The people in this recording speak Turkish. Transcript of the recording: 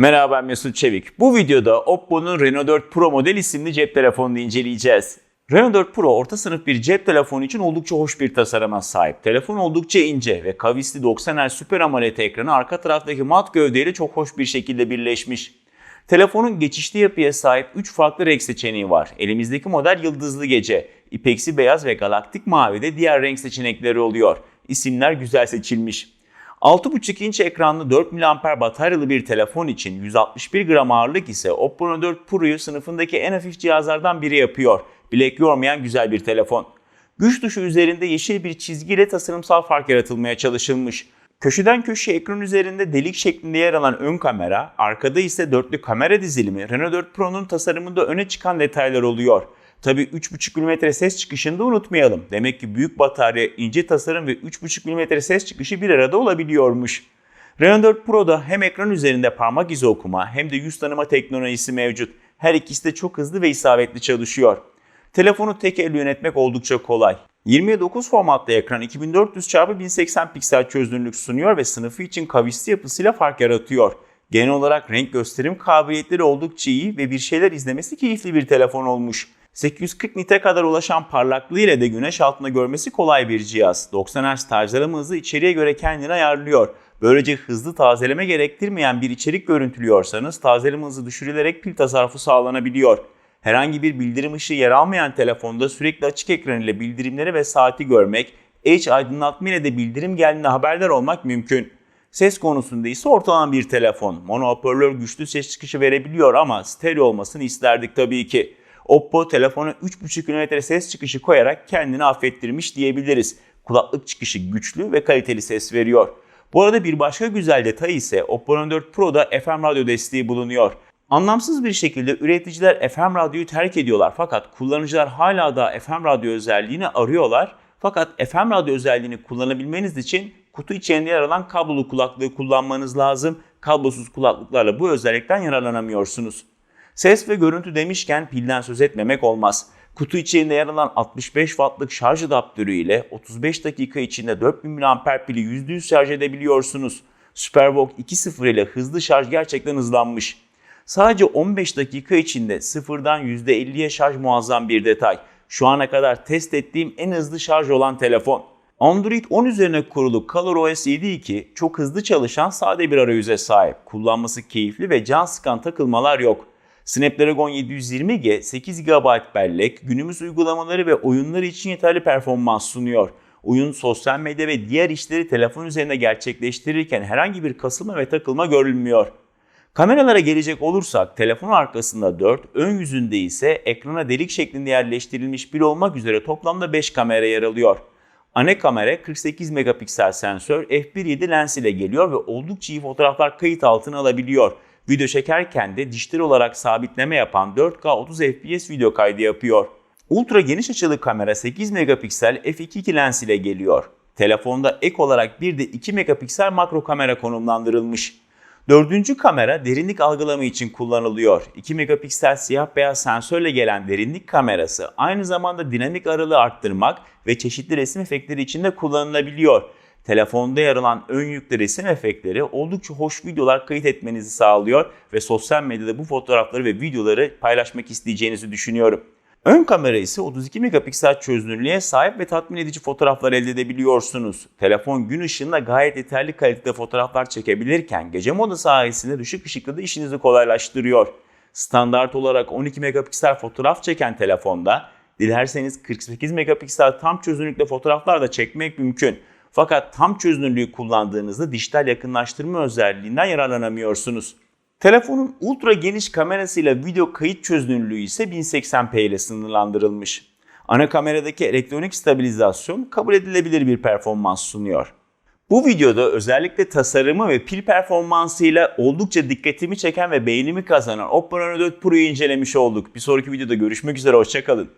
Merhaba ben Mesut Çevik. Bu videoda Oppo'nun Reno 4 Pro model isimli cep telefonunu inceleyeceğiz. Reno 4 Pro orta sınıf bir cep telefonu için oldukça hoş bir tasarıma sahip. Telefon oldukça ince ve kavisli 90 Hz Super AMOLED ekranı arka taraftaki mat gövdeyle çok hoş bir şekilde birleşmiş. Telefonun geçişli yapıya sahip 3 farklı renk seçeneği var. Elimizdeki model yıldızlı gece, ipeksi beyaz ve galaktik mavi de diğer renk seçenekleri oluyor. İsimler güzel seçilmiş. 6.5 inç ekranlı 4 mAh bataryalı bir telefon için 161 gram ağırlık ise Oppo Reno 4 Pro'yu sınıfındaki en hafif cihazlardan biri yapıyor. Bilek yormayan güzel bir telefon. Güç tuşu üzerinde yeşil bir çizgiyle tasarımsal fark yaratılmaya çalışılmış. Köşeden köşeye ekran üzerinde delik şeklinde yer alan ön kamera, arkada ise dörtlü kamera dizilimi Reno 4 Pro'nun tasarımında öne çıkan detaylar oluyor. Tabi 3.5 mm ses çıkışını da unutmayalım. Demek ki büyük batarya, ince tasarım ve 3.5 mm ses çıkışı bir arada olabiliyormuş. Reno 4 Pro'da hem ekran üzerinde parmak izi okuma hem de yüz tanıma teknolojisi mevcut. Her ikisi de çok hızlı ve isabetli çalışıyor. Telefonu tek elle yönetmek oldukça kolay. 29 formatlı ekran 2400x1080 piksel çözünürlük sunuyor ve sınıfı için kavisli yapısıyla fark yaratıyor. Genel olarak renk gösterim kabiliyetleri oldukça iyi ve bir şeyler izlemesi keyifli bir telefon olmuş. 840 nite kadar ulaşan parlaklığı ile de güneş altında görmesi kolay bir cihaz. 90 Hz tarzlama hızı içeriye göre kendini ayarlıyor. Böylece hızlı tazeleme gerektirmeyen bir içerik görüntülüyorsanız tazeleme hızı düşürülerek pil tasarrufu sağlanabiliyor. Herhangi bir bildirim ışığı yer almayan telefonda sürekli açık ekran ile bildirimleri ve saati görmek, H aydınlatma ile de bildirim geldiğinde haberdar olmak mümkün. Ses konusunda ise ortalama bir telefon. Mono hoparlör güçlü ses çıkışı verebiliyor ama stereo olmasını isterdik tabii ki. Oppo telefona 3.5 mm ses çıkışı koyarak kendini affettirmiş diyebiliriz. Kulaklık çıkışı güçlü ve kaliteli ses veriyor. Bu arada bir başka güzel detay ise Oppo Reno 4 Pro'da FM radyo desteği bulunuyor. Anlamsız bir şekilde üreticiler FM radyoyu terk ediyorlar fakat kullanıcılar hala da FM radyo özelliğini arıyorlar. Fakat FM radyo özelliğini kullanabilmeniz için kutu içerisinde yer alan kablolu kulaklığı kullanmanız lazım. Kablosuz kulaklıklarla bu özellikten yararlanamıyorsunuz. Ses ve görüntü demişken pilden söz etmemek olmaz. Kutu içerisinde yer alan 65 wattlık şarj adaptörü ile 35 dakika içinde 4000 mAh pili %100 şarj edebiliyorsunuz. Supervolt 2.0 ile hızlı şarj gerçekten hızlanmış. Sadece 15 dakika içinde sıfırdan %50'ye şarj muazzam bir detay. Şu ana kadar test ettiğim en hızlı şarj olan telefon. Android 10 üzerine kurulu ColorOS 7.2 çok hızlı çalışan sade bir arayüze sahip. Kullanması keyifli ve can sıkan takılmalar yok. Snapdragon 720G 8 GB bellek günümüz uygulamaları ve oyunları için yeterli performans sunuyor. Oyun, sosyal medya ve diğer işleri telefon üzerinde gerçekleştirirken herhangi bir kasılma ve takılma görülmüyor. Kameralara gelecek olursak telefon arkasında 4, ön yüzünde ise ekrana delik şeklinde yerleştirilmiş bir olmak üzere toplamda 5 kamera yer alıyor. Ana kamera 48 megapiksel sensör f1.7 lens ile geliyor ve oldukça iyi fotoğraflar kayıt altına alabiliyor. Video çekerken de dijital olarak sabitleme yapan 4K 30 fps video kaydı yapıyor. Ultra geniş açılı kamera 8 megapiksel f2.2 lens ile geliyor. Telefonda ek olarak bir de 2 megapiksel makro kamera konumlandırılmış. Dördüncü kamera derinlik algılama için kullanılıyor. 2 megapiksel siyah beyaz sensörle gelen derinlik kamerası aynı zamanda dinamik aralığı arttırmak ve çeşitli resim efektleri için de kullanılabiliyor. Telefonda yer alan ön yüklü resim efektleri oldukça hoş videolar kayıt etmenizi sağlıyor ve sosyal medyada bu fotoğrafları ve videoları paylaşmak isteyeceğinizi düşünüyorum. Ön kamera ise 32 megapiksel çözünürlüğe sahip ve tatmin edici fotoğraflar elde edebiliyorsunuz. Telefon gün ışığında gayet yeterli kalitede fotoğraflar çekebilirken gece modu sayesinde düşük ışıkta da işinizi kolaylaştırıyor. Standart olarak 12 megapiksel fotoğraf çeken telefonda dilerseniz 48 megapiksel tam çözünürlükle fotoğraflar da çekmek mümkün. Fakat tam çözünürlüğü kullandığınızda dijital yakınlaştırma özelliğinden yararlanamıyorsunuz. Telefonun ultra geniş kamerasıyla video kayıt çözünürlüğü ise 1080p ile sınırlandırılmış. Ana kameradaki elektronik stabilizasyon kabul edilebilir bir performans sunuyor. Bu videoda özellikle tasarımı ve pil performansıyla oldukça dikkatimi çeken ve beğenimi kazanan Oppo Reno 4 Pro'yu incelemiş olduk. Bir sonraki videoda görüşmek üzere, hoşçakalın.